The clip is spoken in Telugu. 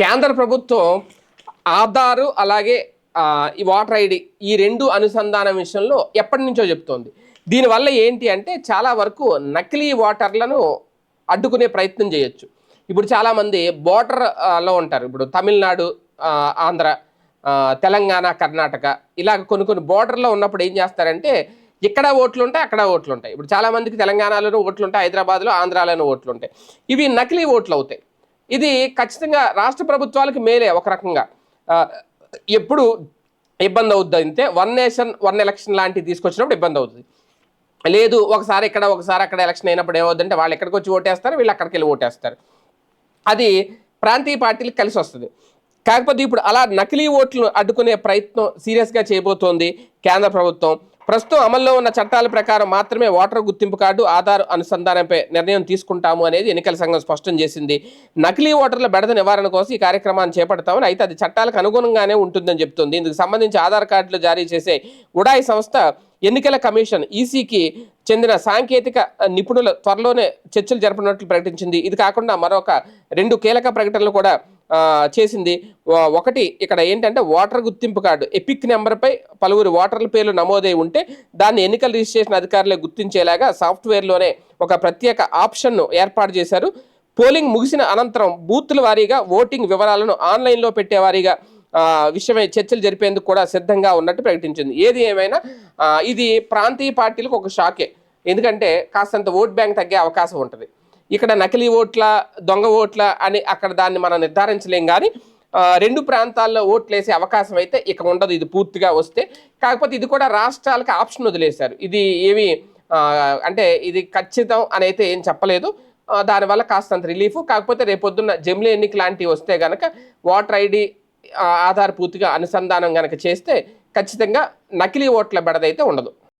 కేంద్ర ప్రభుత్వం ఆధారు అలాగే ఈ వాటర్ ఐడి ఈ రెండు అనుసంధానం విషయంలో ఎప్పటి నుంచో చెప్తోంది. దీనివల్ల ఏంటి అంటే చాలా వరకు నకిలీ వాటర్లను అడ్డుకునే ప్రయత్నం చేయొచ్చు. ఇప్పుడు చాలామంది బోర్డర్లో ఉంటారు. ఇప్పుడు తమిళనాడు ఆంధ్ర తెలంగాణ కర్ణాటక ఇలాగ కొన్ని కొన్ని బోర్డర్లో ఉన్నప్పుడు ఏం చేస్తారంటే ఇక్కడ ఓట్లు ఉంటాయి అక్కడ ఓట్లు ఉంటాయి. ఇప్పుడు చాలామందికి తెలంగాణలోనూ ఓట్లు ఉంటాయి హైదరాబాద్లో ఆంధ్రాలోనూ ఓట్లు ఉంటాయి. ఇవి నకిలీ ఓట్లు అవుతాయి. ఇది ఖచ్చితంగా రాష్ట్ర ప్రభుత్వాలకు మేలే ఒక రకంగా. ఎప్పుడు ఇబ్బంది అవుద్ది అంటే వన్ నేషన్ వన్ ఎలక్షన్ లాంటివి తీసుకొచ్చినప్పుడు ఇబ్బంది అవుతుంది లేదు ఒకసారి ఇక్కడ ఒకసారి అక్కడ ఎలక్షన్ అయినప్పుడు ఏమవుద్దంటే వాళ్ళు ఎక్కడికి వచ్చి ఓటేస్తారు వీళ్ళు అక్కడికి వెళ్ళి ఓటేస్తారు. అది ప్రాంతీయ పార్టీలకు కలిసి వస్తుంది. కాకపోతే ఇప్పుడు అలా నకిలీ ఓట్లు అడ్డుకునే ప్రయత్నం సీరియస్గా చేయబోతోంది కేంద్ర ప్రభుత్వం. ప్రస్తుతం అమల్లో ఉన్న చట్టాల ప్రకారం మాత్రమే ఓటర్ గుర్తింపు కార్డు ఆధార్ అనుసంధానంపై నిర్ణయం తీసుకుంటాము అనేది ఎన్నికల సంఘం స్పష్టం చేసింది. నకిలీ ఓటర్ల బెడద నివారణ కోసం ఈ కార్యక్రమాన్ని చేపడతామని అయితే అది చట్టాలకు అనుగుణంగానే ఉంటుందని చెప్తుంది. ఇందుకు సంబంధించి ఆధార్ కార్డులు జారీ చేసే ఉడాయి సంస్థ ఎన్నికల కమిషన్ ఈసీకి చెందిన సాంకేతిక నిపుణుల త్వరలోనే చర్చలు జరపనున్నట్లు ప్రకటించింది. ఇది కాకుండా మరొక రెండు కీలక ప్రకటనలు కూడా చేసింది. ఒకటి ఇక్కడ ఏంటంటే ఓటర్ గుర్తింపు కార్డు. ఎపిక్ నెంబర్పై పలువురు ఓటర్ల పేర్లు నమోదై ఉంటే దాన్ని ఎన్నికల రిజిస్ట్రేషన్ అధికారులే గుర్తించేలాగా సాఫ్ట్వేర్లోనే ఒక ప్రత్యేక ఆప్షన్ను ఏర్పాటు చేశారు. పోలింగ్ ముగిసిన అనంతరం బూత్ల వారీగా ఓటింగ్ వివరాలను ఆన్లైన్లో పెట్టే వారీగా విషయమై చర్చలు జరిపేందుకు కూడా సిద్ధంగా ఉన్నట్టు ప్రకటించింది. ఏది ఏమైనా ఇది ప్రాంతీయ పార్టీలకు ఒక షాకే. ఎందుకంటే కాస్తంత ఓట్ బ్యాంక్ తగ్గే అవకాశం ఉంటుంది. ఇక్కడ నకిలీ ఓట్ల దొంగ ఓట్ల అని అక్కడ దాన్ని మనం నిర్ధారించలేం కానీ రెండు ప్రాంతాల్లో ఓట్లు వేసే అవకాశం అయితే ఇక ఉండదు. ఇది పూర్తిగా వస్తే. కాకపోతే ఇది కూడా రాష్ట్రాలకు ఆప్షన్ వదిలేశారు. ఇది ఏమి అంటే ఇది ఖచ్చితం అని అయితే ఏం చెప్పలేదు. దానివల్ల కాస్తంత రిలీఫ్. కాకపోతే రేపొద్దున్న జమిలీ ఎన్నిక లాంటివి వస్తే గనక ఓటర్ ఐడి ఆధార్ పూర్తిగా అనుసంధానం గనక చేస్తే ఖచ్చితంగా నకిలీ ఓట్ల బెడదైతే ఉండదు.